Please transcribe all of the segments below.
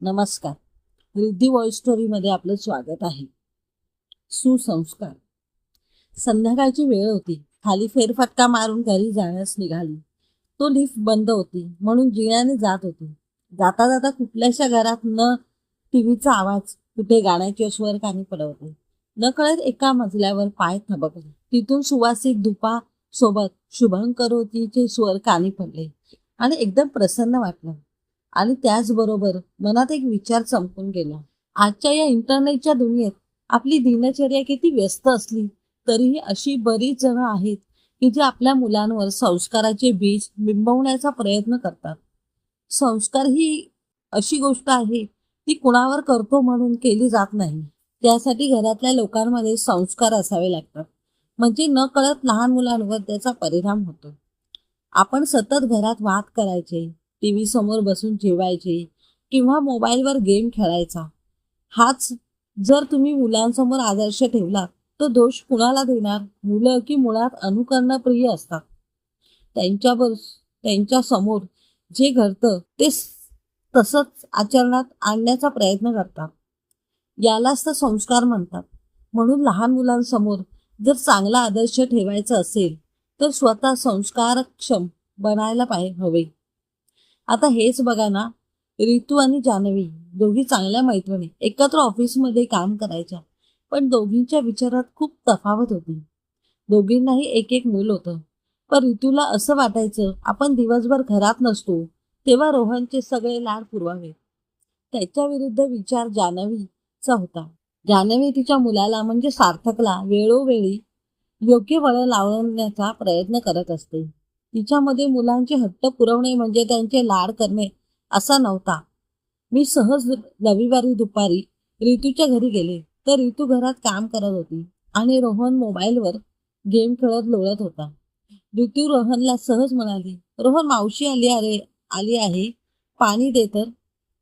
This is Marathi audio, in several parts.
नमस्कार. रिद्धी वॉइस स्टोरीमध्ये आपलं स्वागत आहे. सुसंस्कार. संध्याकाळची वेळ होती. खाली फेरफटका मारून घरी जाण्यास निघाली. तो लिफ्ट बंद होती म्हणून जिण्याने जात होती. जाता जाता कुठल्याशा घरात न टीव्हीचा आवाज कुठे गाण्याचे स्वर कानी पडवते. न कळत एका मजल्यावर पाय थबकले. तिथून सुवासिक धुपा सोबत शुभंकरोतीचे स्वर कानी पडले. आणि एकदम प्रसन्न वाटलं. आणि त्याचबरोबर मनात एक विचार चमकून गेला. आजच्या या इंटरनेटच्या दुनियेत आपली दिनचर्या किती व्यस्त असली तरीही अशी बरीच जण आहेत की जे आपल्या मुलांवर संस्काराचे बीज बिंबवण्याचा प्रयत्न करतात. संस्कार ही अशी गोष्ट आहे ती कुणावर करतो म्हणून केली जात नाही. त्यासाठी घरातल्या लोकांमध्ये संस्कार असावे लागतात. म्हणजे न कळत लहान मुलांवर त्याचा परिणाम होतो. आपण सतत घरात वाद करायचे टी व्ही समोर बसून जेवायचे किंवा मोबाईलवर गेम खेळायचा. हाच जर तुम्ही मुलांसमोर आदर्श ठेवला तर दोष कुणाला देणार? मुलं की मुळात अनुकरणप्रिय असतात. त्यांच्यावर त्यांच्यासमोर जे घडतं ते तसंच आचरणात आणण्याचा प्रयत्न करतात. यालाच तर संस्कार म्हणतात. म्हणून लहान मुलांसमोर जर चांगला आदर्श ठेवायचा असेल तर स्वतः संस्कारक्षम बनायला पाहिजे हवे. आता हेच बघा ना रितू आणि जान्हवी दोघी चांगल्या मैत्रिणी एकत्र ऑफिसमध्ये काम करायच्या पण दोघींच्या विचारात खूप तफावत होती. दोघींनाही एक एक मूल होतं. पण रितूला असं वाटायचं आपण दिवसभर घरात नसतो तेव्हा रोहनचे सगळे लाड पुरवावे. त्याच्या विरुद्ध विचार जानवीचा होता. जानवी तिच्या मुलाला म्हणजे सार्थकला वेळोवेळी योग्य वळण लावण्याचा प्रयत्न करत असते. तिच्यामध्ये मुलांचे हट्ट पुरवणे म्हणजे त्यांचे लाड करणे असा नव्हता. मी सहज रविवारी दुपारी रितूच्या घरी गेले. तर रितू घरात काम करत होती आणि रोहन मोबाईलवर गेम खेळत लोळत होता. रितू रोहनला सहज म्हणाली रोहन मावशी आली अरे आली आहे. पाणी दे तर.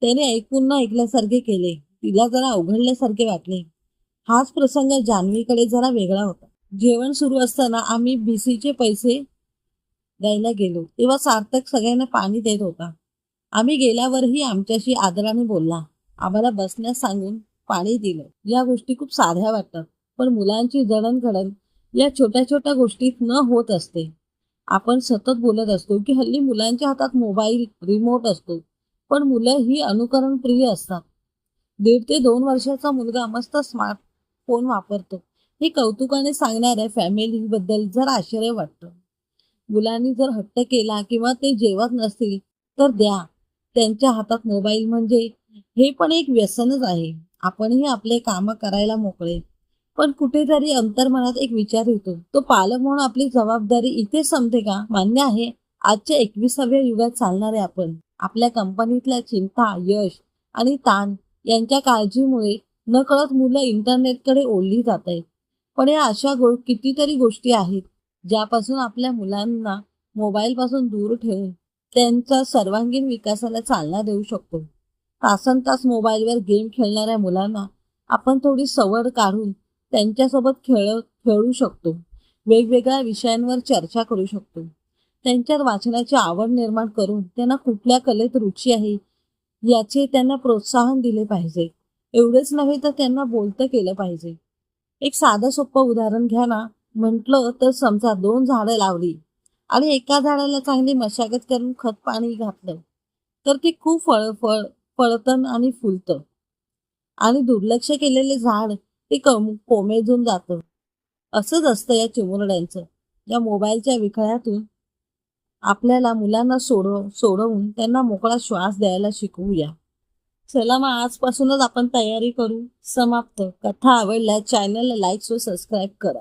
त्याने ऐकून न ऐकल्यासारखे केले. तिला जरा अवघडल्यासारखे वाटले. हाच प्रसंग जान्हवीकडे जरा वेगळा होता. जेवण सुरू असताना आम्ही बीसीचे पैसे द्यायला गेलो. तेव्हा सार्थक सगळ्यांना पाणी देत होता. आम्ही गेल्यावरही आमच्याशी आदराने बोलला. आम्हाला बसण्यास सांगून पाणी दिलं. या गोष्टी खूप साध्या वाटतात पण मुलांची जडणघडण या छोट्या छोट्या गोष्टीत न होत असते. आपण सतत बोलत असतो की हल्ली मुलांच्या हातात मोबाईल रिमोट असतो पण मुलं ही अनुकरण प्रिय असतात. दीड ते दोन वर्षाचा मुलगा मस्त स्मार्टफोन वापरतो. हे कौतुकाने सांगणाऱ्या फॅमिलीबद्दल जर आश्चर्य वाटतं. मुलांनी जर हट्ट केला किंवा ते जेवत नसतील तर द्या. त्यांच्या हातात मोबाईल म्हणजे हे पण एक व्यसनच आहे. आपणही आपले काम करायला मोकळे. पण कुठेतरी अंतर्मनात एक विचार येतो. तो पालक म्हणून आपली जबाबदारी इथे संपते का? मान्य आहे आजच्या एकविसाव्या युगात चालणारे आपण. आपल्या कंपनीतल्या चिंता यश आणि ताण यांच्या काळजीमुळे नकळत मुलं इंटरनेटकडे ओढली जात आहेत. पण या अशा गो कितीतरी गोष्टी आहेत ज्यापासून आपल्या मुलांना मोबाईलपासून दूर ठेवून त्यांचा सर्वांगीण विकासाला चालना देऊ शकतो. तासन तास मोबाईलवर गेम खेळणाऱ्या मुलांना आपण थोडी सवड काढून त्यांच्यासोबत खेळ खेळू शकतो. वेगवेगळ्या विषयांवर चर्चा करू शकतो. त्यांच्यात वाचनाची आवड निर्माण करून त्यांना कुठल्या कलेत रुची आहे याचे त्यांना प्रोत्साहन दिले पाहिजे. एवढेच नव्हे तर त्यांना बोलतं केलं पाहिजे. एक साधं सोपं उदाहरण घ्या ना. म्हटलं तर समजा दोन झाडं लावली आणि एका झाडाला चांगली मशागत करून खत पाणी घातलं तर ते खूप फळ फळ फळतं आणि फुलतं. आणि दुर्लक्ष केलेले झाड ते कम कोमेजून जातं. असंच असतं या चिमुरड्यांचं. या मोबाईलच्या विखळ्यातून आपल्याला मुलांना सोडव सोडवून त्यांना मोकळा श्वास द्यायला शिकवूया. चला मग आजपासूनच आपण तयारी करू. समाप्त. कथा आवडल्या चॅनलला लाईक्स व सबस्क्राईब करा.